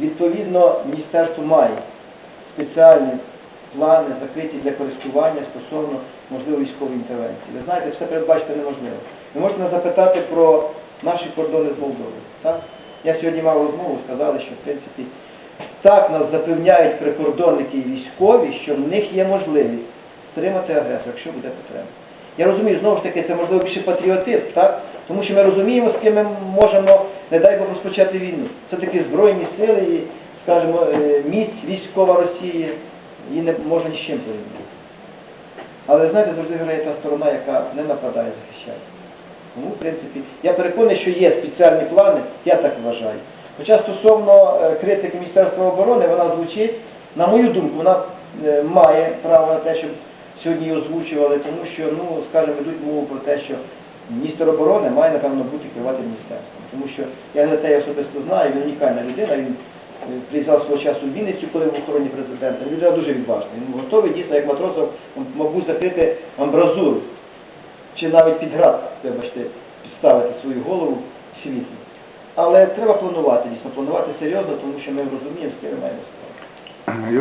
Відповідно, міністерство має спеціальні плани закриті для користування стосовно можливої військової інтервенції. Ви знаєте, все передбачити неможливо. Ви можете запитати про наші кордони з Молдовою. Так? Я сьогодні мав розмову, сказали, що в принципі так нас запевняють прикордонники і військові, що в них є можливість стримати агресора, якщо буде потреба. Я розумію, знову ж таки, це можливо більше патріотизм, так? Тому що ми розуміємо, з ким ми можемо, не дай Бог, розпочати війну. Це такі збройні сили і, скажімо, е, міць військова Росії, її не можна ні з чим порівняти. Але знаєте, завжди грає та сторона, яка не нападає, захищає. Тому, в принципі, я переконаний, що є спеціальні плани, я так вважаю. Хоча стосовно е, критики Міністерства оборони, вона звучить, на мою думку, вона е, має право на те, щоб сьогодні її озвучували, тому що, ну, скажімо, ведуть мову про те, що міністр оборони має, напевно, бути керувати міністерством. Тому що я Гнатея особисто знаю, він унікальна людина, він е, приїжджав свого часу в Вінницю, коли в охороні президента. Людина дуже відважна. Він готовий дійсно, як матросов, мабуть, закрити амбразуру чи навіть під град, вибачте, підставити свою голову світло. Але треба планувати, дійсно, планувати серйозно, тому що ми розуміємо, з ким маємо справу.